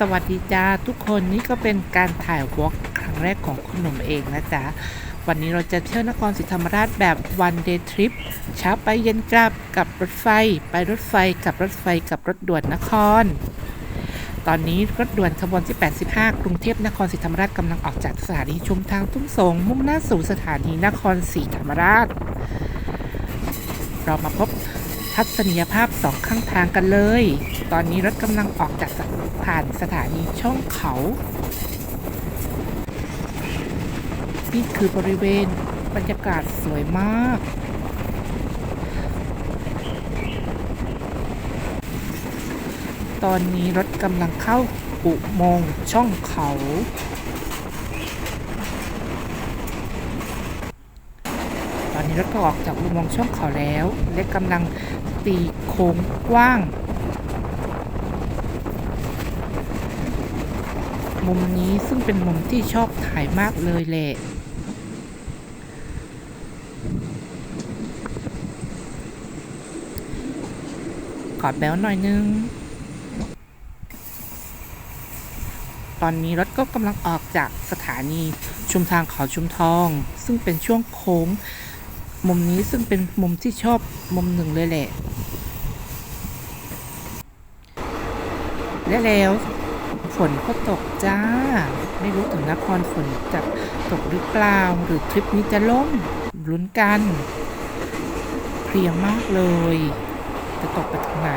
สวัสดีจ้าทุกคนนี่ก็เป็นการถ่ายวอล์กครั้งแรกของคุณหนุ่มเองนะจ๊ะ วันนี้เราจะเที่ยวนครศรีธรรมราชแบบวันเดย์ทริปเช้าไปเย็นกลับกับรถไฟ ไปรถไฟกับรถไฟกับรถด่วนนคร ตอนนี้รถด่วนขบวนที่ 85 กรุงเทพนครศรีธรรมราชกำลังออกจากสถานีชุมทางทุ่งสงมุ่งหน้าสู่สถานีนครศรีธรรมราช เรามาพบ ทัศนียภาพสองข้างทางกันเลย ตอนนี้รถกำลังออกจากผ่านสถานีช่องเขา นี่คือบริเวณบรรยากาศสวยมาก ตอนนี้รถกำลังเข้าอุโมงค์ช่องเขา ตอนนี้รถก็ออกจากอุโมงค์ช่องเขาแล้ว และกำลัง ตีโค้งกว้าง มุมนี้ซึ่งเป็นมุมที่ชอบถ่ายมากเลยแหละกอดแบลหน่อยนึง ตอนนี้รถก็กำลังออกจากสถานีชุมทางเขาชุมทอง ซึ่งเป็นช่วงโค้ง มุมนี้ซึ่งเป็นมุมที่ชอบมุมหนึ่งเลยแหละ และแล้วฝนก็ตกจ้า ไม่รู้ถึงนครฝนจะตกหรือเปล่า หรือทริปนี้จะล่มลุ้นกันเพลียมากเลย จะตกไปทางไหน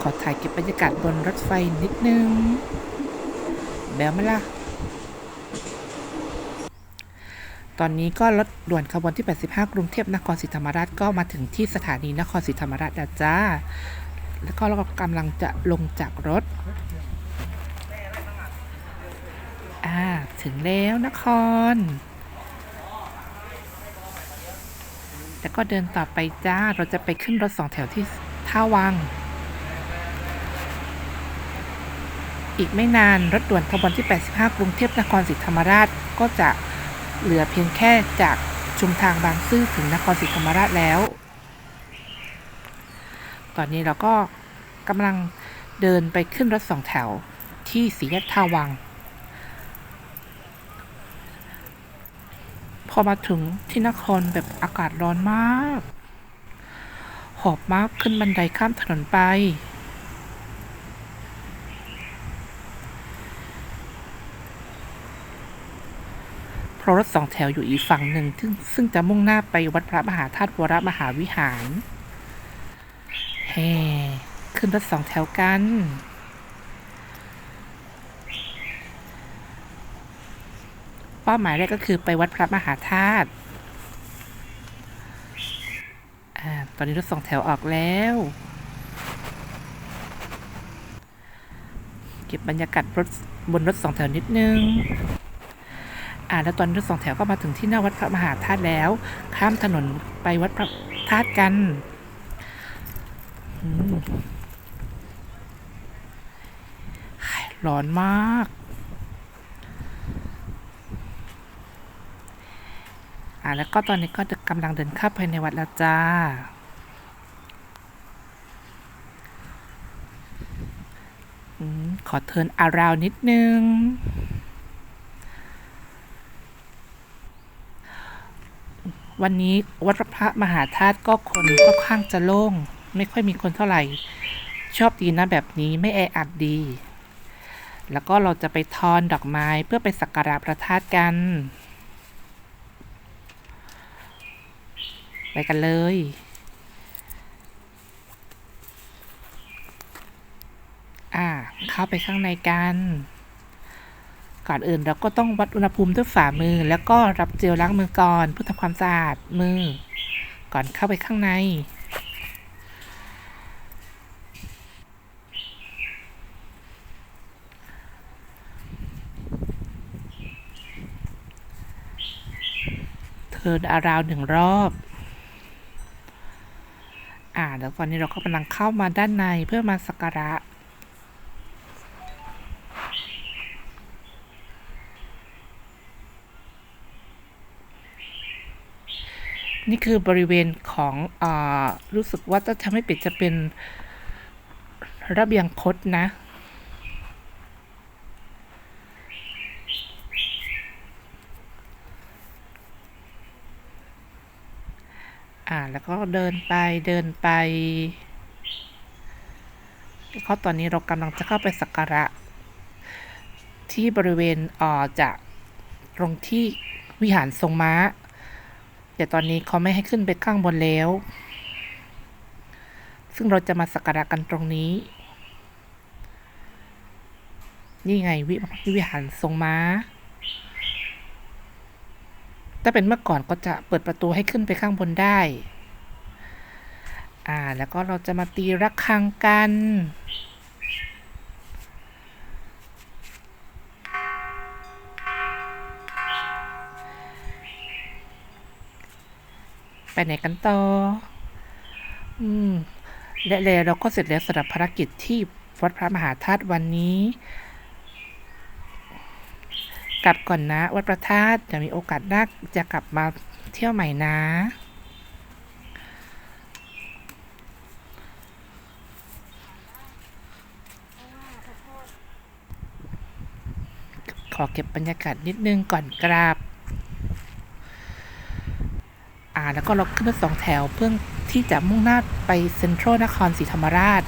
ขอถ่ายเก็บบรรยากาศบนรถไฟนิดนึง แบลไหมล่ะ ตอนนี้ก็รถด่วนขบวนที่ 85 กรุงเทพนครศรีธรรมราชก็มาถึงที่สถานีนครศรีธรรมราชแล้วจ้า แล้วก็เราก็กำลังจะลงจากรถ อ่า ถึงแล้วนคร แล้วก็เดินต่อไปจ้า เราจะไปขึ้นรถสองแถวที่ท่าวังอีกไม่นานรถด่วนขบวนที่ 85 กรุงเทพนครศรีธรรมราชก็จะ เหลือเพียงแค่จากชุมทางบางซื่อถึงนครศรีธรรมราชแล้ว ตอนนี้เราก็กำลังเดินไปขึ้นรถสองแถวที่สีแยกท่าวัง พอมาถึงที่นครแบบอากาศร้อนมาก หอบมากขึ้นบันไดข้ามถนนไป เพราะรถสองแถวอยู่อีกฝั่งหนึ่งซึ่งซึ่งจะมุ่งหน้าไปวัดพระมหาธาตุวรมหาวิหารแฮ่ขึ้นรถสองแถวกัน เป้าหมายแรกก็คือไปวัดพระมหาธาตุตอนนี้รถสองแถวออกแล้ว เก็บบรรยากาศรถบนรถสองแถวนิดนึง อ่าแล้วตอนรถสองแถวก็มาถึงที่หน้าวัดพระมหาธาตุแล้ว ข้ามถนนไปวัดพระธาตุกันร้อนมาก อ่าแล้วก็ตอนนี้ก็กำลังเดินเข้าไปในวัดแล้วจ้าอขอเทินอาราวนิดนึง วันนี้วัดพระมหาธาตุก็คนก็ข้างจะโล่ง ไม่ค่อยมีคนเท่าไหร่ ชอบดีนะแบบนี้ไม่แออัดดี แล้วก็เราจะไปทอนดอกไม้เพื่อไปสักการะพระธาตุกัน ไปกันเลยอ่าเข้าไปข้างในกัน ก่อนอื่นเราก็ต้องวัดอุณหภูมิด้วยฝ่ามือ แล้วก็รับเจลล้างมือก่อนเพื่อทำความสะอาดมือ ก่อนเข้าไปข้างใน เทินอาราวหนึ่งรอบอ่าแล้วตอนนี้เราก็กำลังเข้ามาด้านในเพื่อมาสักการะ นี่คือบริเวณของอรู้สึกว่าถ้าทำให้ปิดจะเป็นระเบียงคดนะ อ่า แล้วก็เดินไปเดินไปเขาตอนนี้เรากำลังจะเข้าไปสักการะ ที่บริเวณอ่อจะตรงที่วิหารทรงม้า แต่ตอนนี้เขาไม่ให้ขึ้นไปข้างบนแล้ว ซึ่งเราจะมาสักการะกันตรงนี้ นี่ไงวิวิหารทรงม้า ถ้าเป็นเมื่อก่อนก็จะเปิดประตูให้ขึ้นไปข้างบนได้ อ่า แล้วก็เราจะมาตีระฆังกัน ไปไหนกันต่อ อืม และแล้วเราก็เสร็จแล้วสำหรับภารกิจที่วัดพระมหาธาตุวันนี้ กลับก่อนนะ วัดพระธาตุจะมีโอกาสหน้าจะกลับมาเที่ยวใหม่นะขอเก็บบรรยากาศนิดนึงก่อนกราบาแล้วก็เราขึ้นรถสองแถว เพื่อที่จะมุ่งหน้าไปเซ็นทรัลนครศรีธรรมราช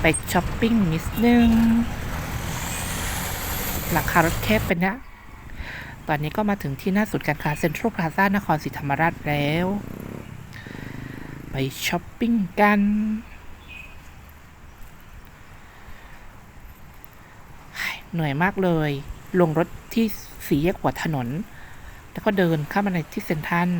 ไปช้อปปิ้งนิดนึงหลังคารถแคบไปนะตอนนี้ก็มาถึงที่หน้าศูนย์การค้าเซ็นทรัลพลาซ่านครศรีธรรมราชแล้ว ไปช้อปปิ้งกัน เหนื่อยมากเลย ลงรถที่สีแยกหัวถนน แล้วก็เดินเข้ามาในที่เซ็นทรัล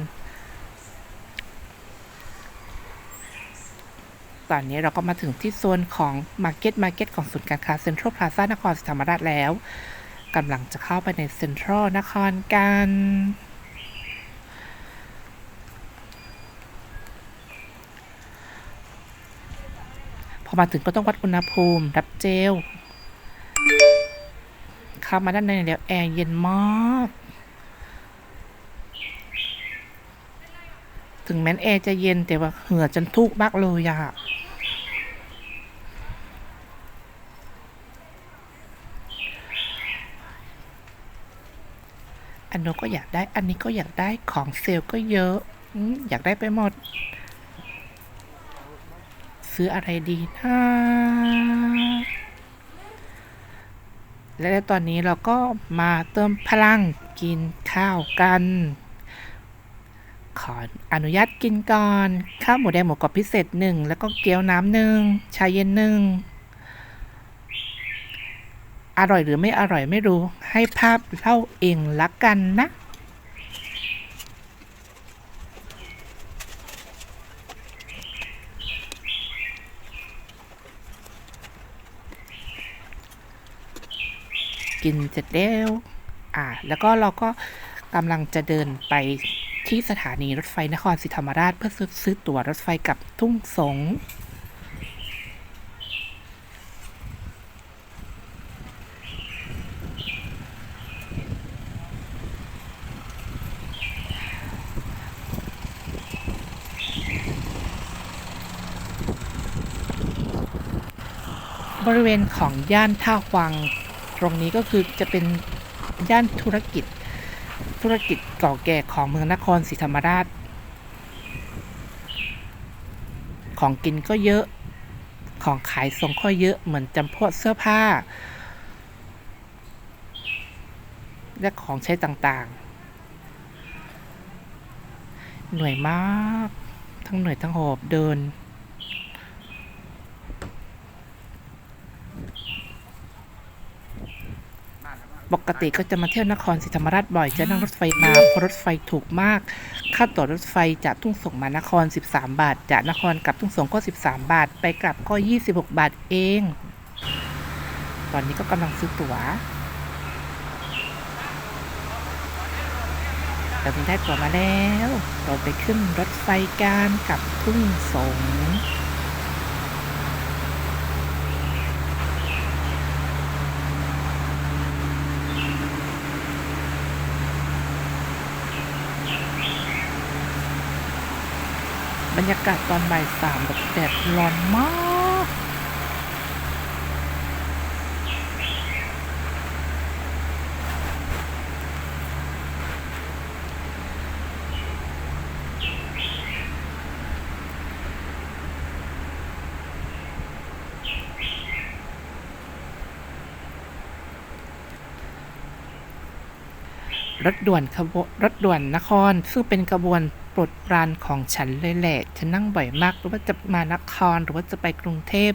ตอนนี้เราก็มาถึงที่โซนของ Market Market ของศูนย์การค้าเซ็นทรัลพลาซ่านครศรีธรรมราชแล้วกำลังจะเข้าไปในเซ็นทรัลนครกันพอมาถึงก็ต้องวัดอุณหภูมิ รับเจลเข้ามาด้านในแล้วแอร์เย็นมาก ถึงแม้นแอร์จะเย็นแต่ว่าเหงื่อจนทุกมากเลยอะอันนู้ก็อยากได้ อันนี้ก็อยากได้ของเซลล์ก็เยอะอยากได้ไปหมด ซื้ออะไรดีนะและตอนนี้เราก็มาเติมพลังกินข้าวกัน ออนุญาตกินก่อน ข้าวหมูแดงหมูกรอบพิเศษหนึ่งแล้วก็เกี๊ยวน้ำหนึ่งชาเย็นหนึ่งอร่อยหรือไม่อร่อยไม่รู้ ให้ภาพเล่าเองละกันนะกินเสร็จแล้ว อ่า แล้วก็เราก็กำลังจะเดินไป ที่สถานีรถไฟนครศรีธรรมราชเพื่อซื้อตั๋วรถไฟกับทุ่งสงบริเวณของย่านท่าวัง ตรงนี้ก็คือจะเป็นย่านธุรกิจ ธุรกิจเก่าแก่ของเมืองนครศรีธรรมราช ของกินก็เยอะ ของขายส่งก็เยอะ เหมือนจำพวกเสื้อผ้า และของใช้ต่างๆ เหนื่อยมาก ทั้งเหนื่อยทั้งหอบเดิน ปกติก็จะมาเที่ยวนครศรีธรรมราชบ่อย จะนั่งรถไฟมาเพราะรถไฟถูกมาก ค่าตั๋วรถไฟจากทุ่งสงมานคร 13 บาท จากนครกลับทุ่งสงก็ 13 บาท ไปกลับก็ 26 บาทเอง ตอนนี้ก็กำลังซื้อตั๋วตอนนี้ได้ตั๋วมาแล้ว เราไปขึ้นรถไฟกันกลับทุ่งสง รรยากาศตอนบ่ายสามแบบแดดร้อนมาก รถด่วนขบวนรถด่วนนคร ซึ่งเป็นกระบวน ปรดปรานของฉันเลยแหละ ฉันนั่งบ่อยมากหรือว่าจะมานครหรือว่าจะไปกรุงเทพ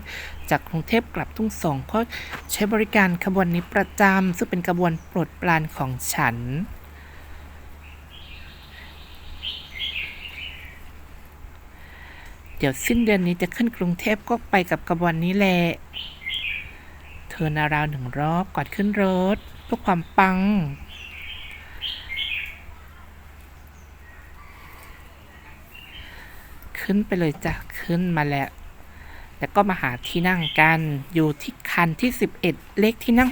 จากกรุงเทพกลับทุ่งสงก็ใช้บริการขบวนนี้ประจำซึ่งเป็นกระบวนปรดปรานของฉันเดี๋ยวสิ้นเดือนนี้จะขึ้นกรุงเทพก็ไปกับกระบวนนี้แหละ เธอนาราวหนึ่งรอบก่อนขึ้นรถเพื่อความปัง ขึ้นไปเลยจ้ะขึ้นมาแล้วแล้วก็มาหาที่นั่งกันอยู่ที่คันที่ 11 เลขที่นั่ง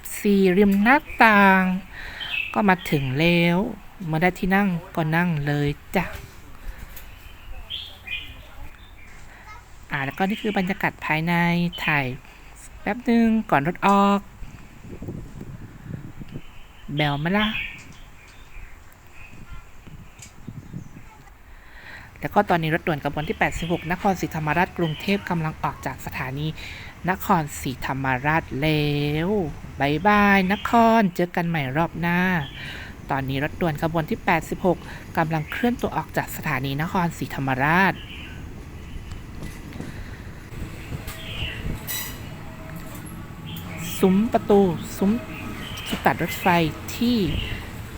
64 ริมหน้าต่าง ก็มาถึงแล้วเมื่อได้ที่นั่งก็นั่งเลยจ้ะอ่าแล้วก็นี่คือบรรยากาศภายในถ่ายแป๊บหนึ่งก่อนรถออก แบลมาล่ะ แล้วก็ตอนนี้รถด่วนกระบวนที่ 86 นครศรีธรรมราชกรุงเทพกำลังออกจากสถานี นครศรีธรรมราชแล้วบายบายนครเจอกันใหม่รอบหน้า ตอนนี้รถด่วนขบวนที่ 86 กำลังเคลื่อนตัวออกจากสถานีนครศรีธรรมราชซุ้มประตูซุ้มจุดตัดรถไฟที่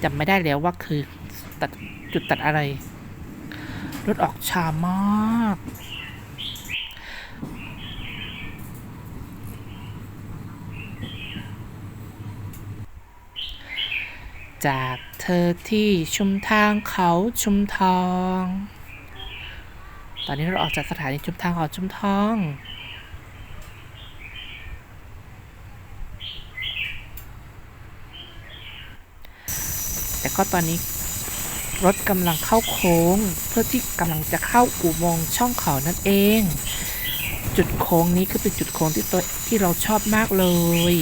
จำไม่ได้แล้วว่าคือตัดจุดตัดอะไร รถออกช้ามาก จากเธอที่ชุมทางเขาชุมทอง ตอนนี้เราออกจากสถานีชุมทางเขาชุมทองแต่ก็ตอนนี้ รถกำลังเข้าโค้ง เพื่อที่กำลังจะเข้าอุโมงค์ช่องเขานั่นเอง จุดโค้งนี้คือเป็นจุดโค้งที่ตัวที่เราชอบมากเลย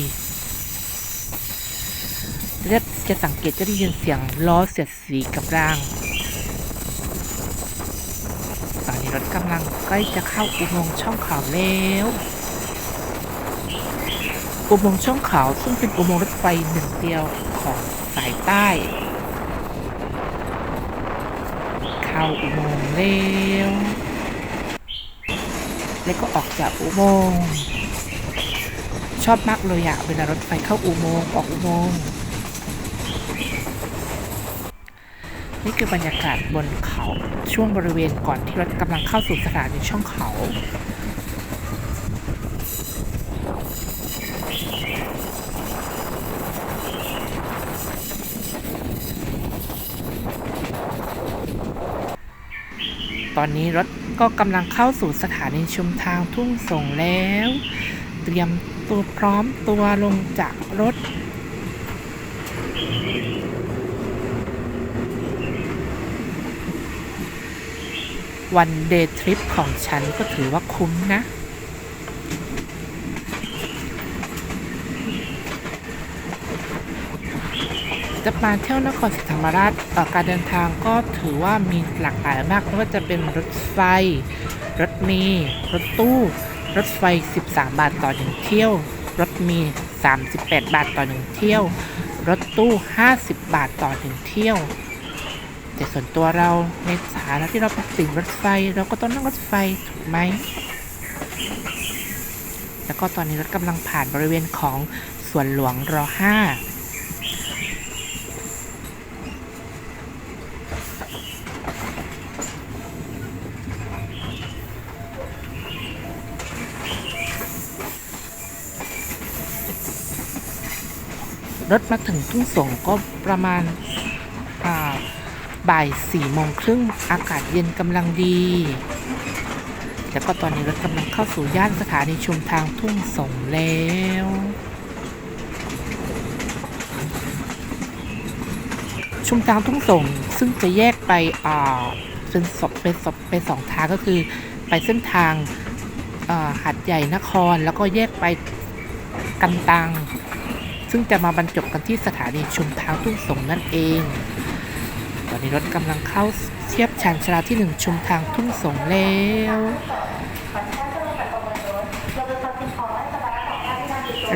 และจะสังเกตจะได้ยินเสียงล้อเสียดสีกับราง ตอนนี้รถกำลังใกล้จะเข้าอุโมงค์ช่องเขาแล้วอุโมงค์ช่องเขาซึ่งเป็นอุโมงค์รถไฟหนึ่งเดียวของสายใต้ เข้าอุโมงค์แล้ว แล้วก็ออกจากอุโมงค์ชอบมากเลยอะเวลารถไฟเข้าอุโมงค์ออกอุโมงค์นี่คือบรรยากาศบนเขาช่วงบริเวณก่อนที่รถกำลังเข้าสู่สถานีช่องเขา ตอนนี้รถก็กำลังเข้าสู่สถานีชุมทางทุ่งส่งแล้ว เตรียมตัวพร้อมตัวลงจากรถวันเดย์ทริปของฉันก็ถือว่าคุ้มนะ จะมาเที่ยวนครศรีธรรมราชการเดินทางก็ถือว่ามีหลากหลายมากไม่ว่าจะเป็นรถไฟ รถเมล์รถตู้ รถไฟ 13 บาทต่อหนึ่งเที่ยว รถเมล์38 บาทต่อหนึ่งเที่ยว รถตู้ 50 บาทต่อหนึ่งเที่ยว แต่ส่วนตัวเราในฐานะที่เราเป็นสิ่งรถไฟเราก็ต้องนั่งรถไฟถูกไหมแล้วก็ตอนนี้รถกำลังผ่านบริเวณของสวนหลวงร5 รถมาถึงทุ่งสงก็ประมาณาบ่ายสี่โมงครึ่งอากาศเย็นกำลังดี แล้วก็ตอนนี้รถกำลังเข้าสู่ย่านสถานีชุมทางทุ่งสงแล้วชุมทางทุ่งสงซึ่งจะแยกไปเป็นสองเป็นสองเป็นสองทางก็คือ ไปเส้นทางหัดใหญ่นครแล้วก็แยกไปกันตัง ซึ่งจะมาบรรจบกันที่สถานีชุมทางทุ่งสงนั่นเอง ตอนนี้รถกำลังเข้าเทียบชานชาลาที่หนึ่งชุมทางทุ่งสงแล้ว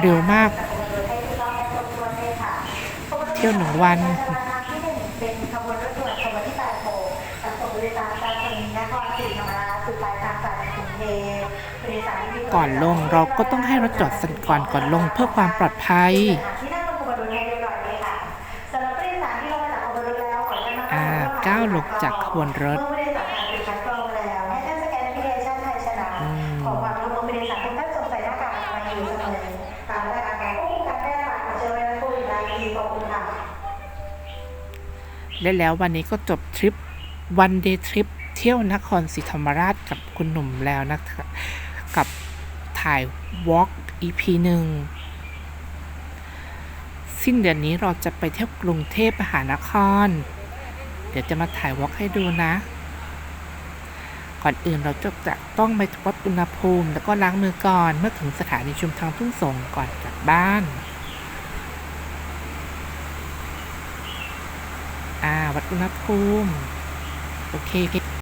เร็วมาก เที่ยวหนึ่งวันเป็นขบวนรถด่วนขบวนที่8โมงประสบผู้โดยสารจากจังหวัดนครศรีธรรมราชสู่ปลายทางสายกรุงเทพ ก่อนลง เราก็ต้องให้รถจอดสันก่อนก่อนลงเพื่อความปลอดภัยที่นั่งบนขบวนรถให้เรียบร้อยเลยค่ะสารที่ลงมาจากขบวนรถแล้วขอนอาก้าวลงจากขบวนรถเมื่องแล้วให้ท่านสแกนแอปพลิเคชันไทยชนะอืมขอความร่วมมือผู้โดยสารทุกท่านสวมใส่หน้ากากอนามัยอยู่เสมอตามมาตรการควบคุมการแพร่ระบเชื้อไวรัสโควิด -19 ขอบคุณค่ะและแล้ววันนี้ก็จบทริปวันเดย์ทริปเที่ยวนครศรีธรรมราชกับคุณหนุ่มแล้วนะคะกับ ถ่ายวอล์ก EP หนึ่งสิ้นเดือนนี้เราจะไปเที่ยวกรุงเทพมหานคร เดี๋ยวจะมาถ่ายวอล์กให้ดูนะ ก่อนอื่นเราจะจะต้องไปวัดอุณหภูมิ แล้วก็ล้างมือก่อนเมื่อถึงสถานีชุมทางทุ่งสงก่อนกลับบ้านอ่าวัดอุณหภูมิ โอเคโอเค